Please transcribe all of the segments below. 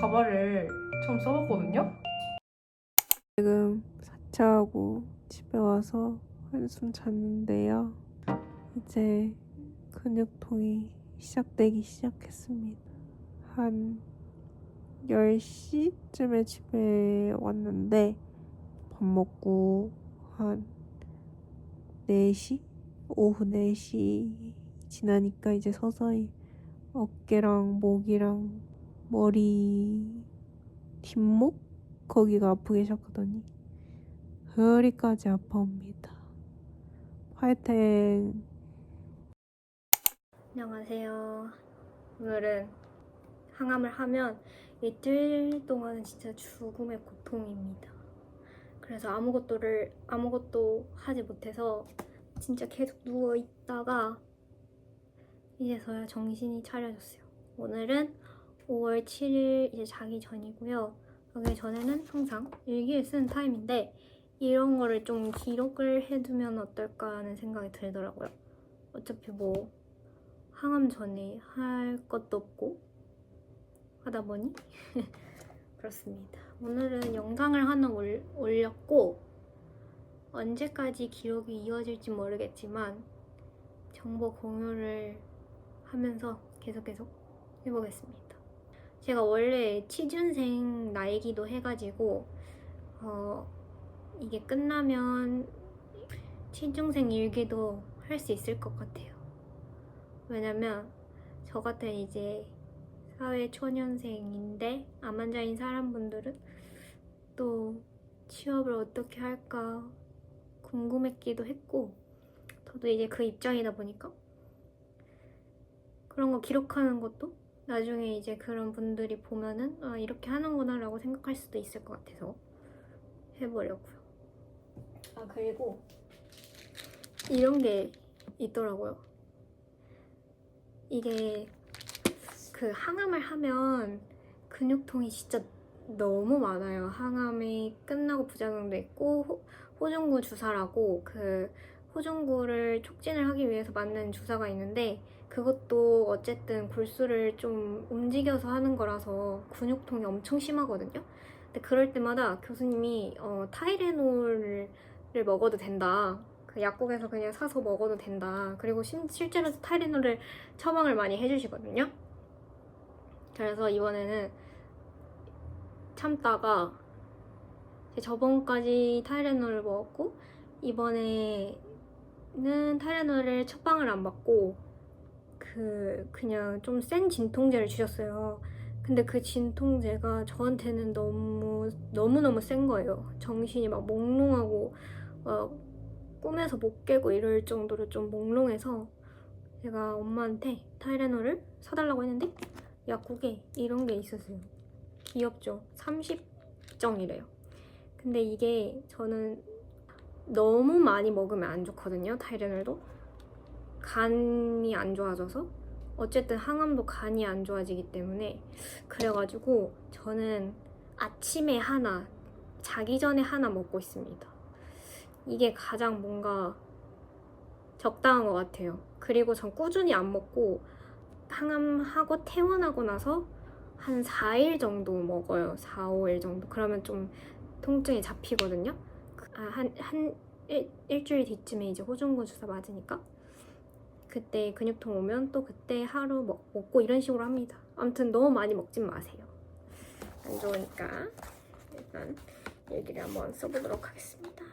가발을 처음 써봤거든요. 지금 사차하고 집에 와서 한숨 잤는데요. 이제 근육통이 시작되기 시작했습니다. 한 10시쯤에 집에 왔는데 밥 먹고 한 4시? 오후 4시 지나니까 이제 서서히 어깨랑 목이랑 머리 뒷목 거기가 아프기 시작하더니 허리까지 아파옵니다. 화이팅! 안녕하세요. 오늘은 항암을 하면 이틀 동안은 진짜 죽음의 고통입니다. 그래서 아무것도를 아무것도 하지 못해서 진짜 계속 누워 있다가 이제서야 정신이 차려졌어요. 오늘은 5월 7일 이제 자기 전이고요. 여기 전에는 항상 일기를 쓰는 타임인데 이런 거를 좀 기록을 해두면 어떨까 하는 생각이 들더라고요. 어차피 뭐 항암 전에 할 것도 없고 하다 보니 그렇습니다. 오늘은 영상을 하나 올, 올렸고 언제까지 기록이 이어질지 모르겠지만 정보 공유를 하면서 계속 계속 해보겠습니다. 제가 원래 취준생 나이기도 해가지고 어, 이게 끝나면 취중생 일기도 할 수 있을 것 같아요. 왜냐면 저 같은 이제 사회 초년생인데 암환자인 사람분들은 또 취업을 어떻게 할까 궁금했기도 했고 저도 이제 그 입장이다 보니까 그런 거 기록하는 것도 나중에 이제 그런 분들이 보면은 아 이렇게 하는구나 라고 생각할 수도 있을 것 같아서 해보려고요 아 그리고 이런 게 있더라고요 이게 그 항암을 하면 근육통이 진짜 너무 많아요. 항암이 끝나고 부작용도 있고 호, 호중구 주사라고 그 호중구를 촉진을 하기 위해서 맞는 주사가 있는데 그것도 어쨌든 골수를 좀 움직여서 하는 거라서 근육통이 엄청 심하거든요. 근데 그럴 때마다 교수님이 어, 타이레놀을 먹어도 된다. 그 약국에서 그냥 사서 먹어도 된다. 그리고 신- 실제로 타이레놀을 처방을 많이 해주시거든요. 그래서 이번에는 참다가 저번까지 타이레놀을 먹었고 이번에 는 타이레놀을 처방을 안 받고 그 그냥 좀 센 진통제를 주셨어요. 근데 그 진통제가 저한테는 너무 너무 너무 센 거예요. 정신이 막 몽롱하고 어, 꿈에서 못 깨고 이럴 정도로 좀 몽롱해서 제가 엄마한테 타이레놀을 사달라고 했는데 약국에 이런 게 있었어요. 귀엽죠? 30정이래요. 근데 이게 저는 너무 많이 먹으면 안 좋거든요. 타이레놀도. 간이 안 좋아져서. 어쨌든 항암도 간이 안 좋아지기 때문에. 그래가지고 저는 아침에 하나, 자기 전에 하나 먹고 있습니다. 이게 가장 뭔가 적당한 것 같아요. 그리고 전 꾸준히 안 먹고 항암하고 퇴원하고 나서 한 4일 정도 먹어요. 4, 5일 정도. 그러면 좀 통증이 잡히거든요. 아, 한, 한 일, 일주일 뒤쯤에 이제 호중구 주사 맞으니까 그때 근육통 오면 또 그때 하루 먹, 먹고 이런 식으로 합니다. 아무튼 너무 많이 먹진 마세요. 안 좋으니까 일단 얘기를 한번 써보도록 하겠습니다.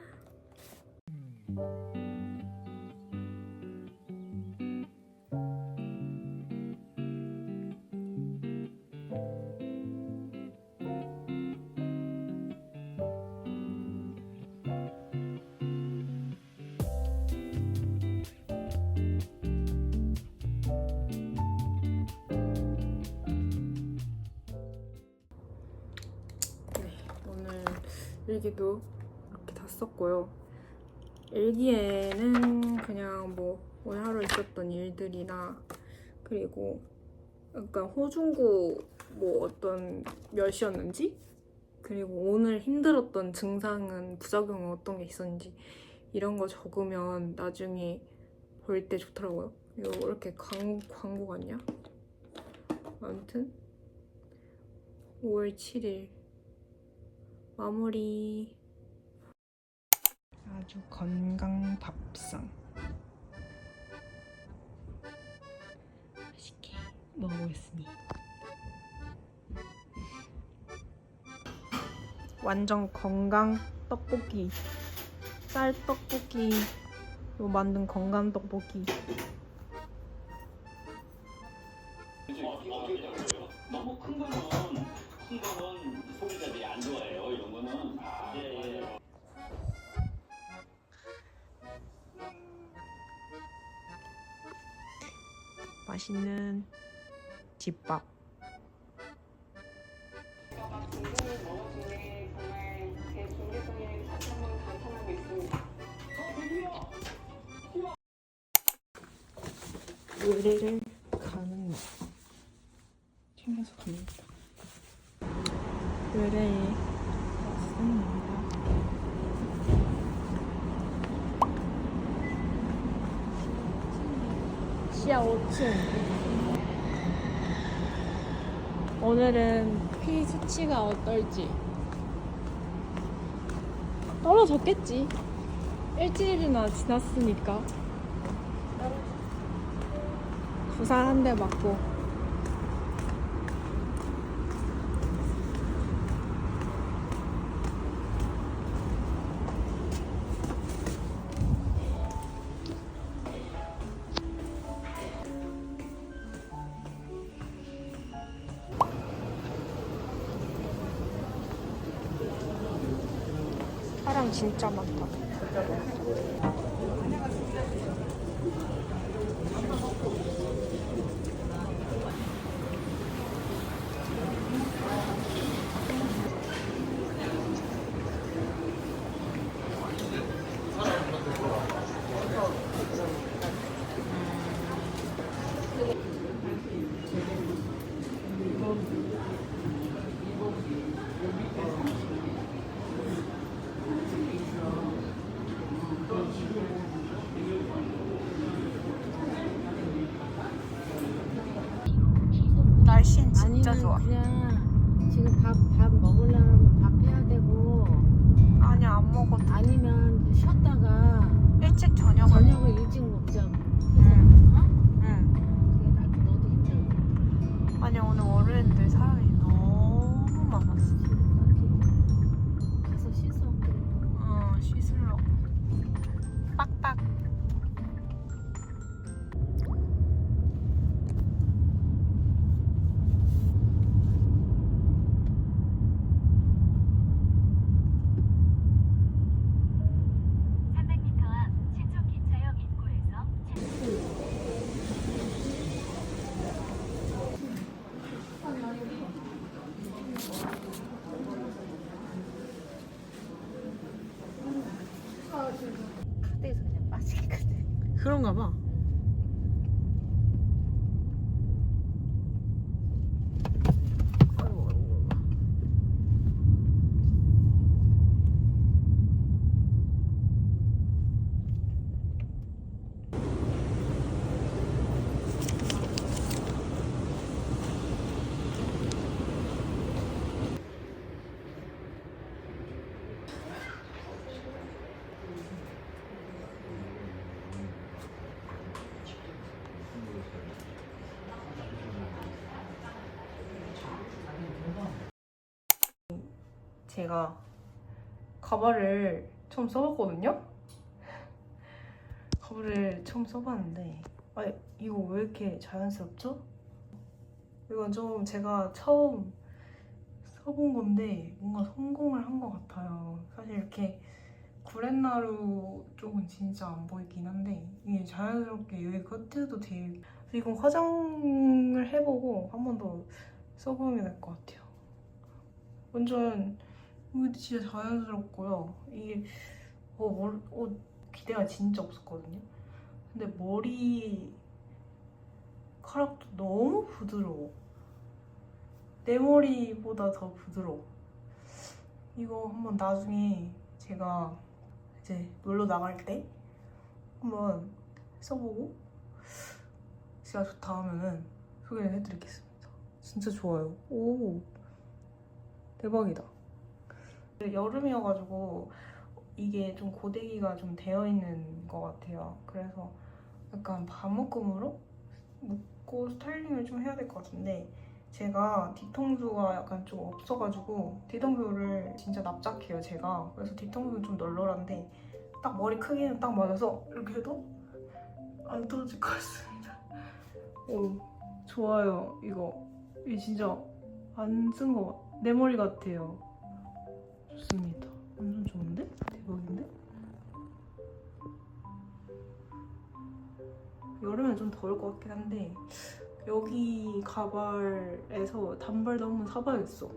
일기도 이렇게 다 썼고요. 일기에는 그냥 뭐 오늘 하루 있었던 일들이나 그리고 약간 호중구 뭐 어떤 몇 시였는지 그리고 오늘 힘들었던 증상은 부작용은 어떤 게 있었는지 이런 거 적으면 나중에 볼 때 좋더라고요. 이거 왜 이렇게 광, 광고 같냐? 아무튼 5월 7일 마무리. 아주 건강 밥상. 맛있게 먹어보겠습니다. 완전 건강 떡볶이. 쌀 떡볶이. 로 만든 건강 떡볶이. 너무 큰 거는 큰 거는 소비자들이 안 좋아해요. 이런 거는 아, 예, 예. 맛있는 집밥 의뢰를 가는 날 챙겨서 갑니다 의뢰에 왔습니다 시야 5층. 오늘은 피 수치가 어떨지. 떨어졌겠지. 일주일이나 지났으니까. 부상 한대 맞고 사람 진짜 많다. 날씨는 진짜 아니면 좋아. 그냥 지금 밥, 밥 먹으려면 밥 해야 되고 아니 안 먹어도 아니면 쉬었다가 일찍 저녁을 저녁을 일찍 먹자고 응. 어? 응. 그게 나 너도 힘들고 아니 오늘 월요일인데 사람이 너무 많았어. 그런가 봐. 제가 가발을 처음 써봤거든요. 가발을 처음 써봤는데 아 이거 왜 이렇게 자연스럽죠? 이건 좀 제가 처음 써본 건데 뭔가 성공을 한 것 같아요. 사실 이렇게 구렛나루 쪽은 진짜 안 보이긴 한데 이게 자연스럽게 여기 끝에도 되게 이건 화장을 해보고 한 번 더 써보면 될것 같아요. 완전 이거 진짜 자연스럽고요. 이게 어, 뭘, 어, 기대가 진짜 없었거든요. 근데 머리 카락도 너무 부드러워. 내 머리보다 더 부드러워. 이거 한번 나중에 제가 이제 놀러 나갈 때 한번 써보고 진짜 좋다 하면은 소개를 해드리겠습니다. 진짜 좋아요. 오. 대박이다. 여름이어가지고 이게 좀 고데기가 좀 되어 있는 것 같아요. 그래서 약간 반묶음으로 묶고 스타일링을 좀 해야 될 것 같은데 제가 뒤통수가 약간 좀 없어가지고 뒤통수를 진짜 납작해요 제가. 그래서 뒤통수는 좀 널널한데 딱 머리 크기는 딱 맞아서 이렇게 해도 안 떨어질 것 같습니다. 오 좋아요 이거. 이 진짜 안 쓴 거 내 머리 같아요 좋습니다 완전 좋은데? 대박인데? 여름엔 좀 더울 것 같긴 한데 여기 가발에서 단발도 한번 사봐야겠어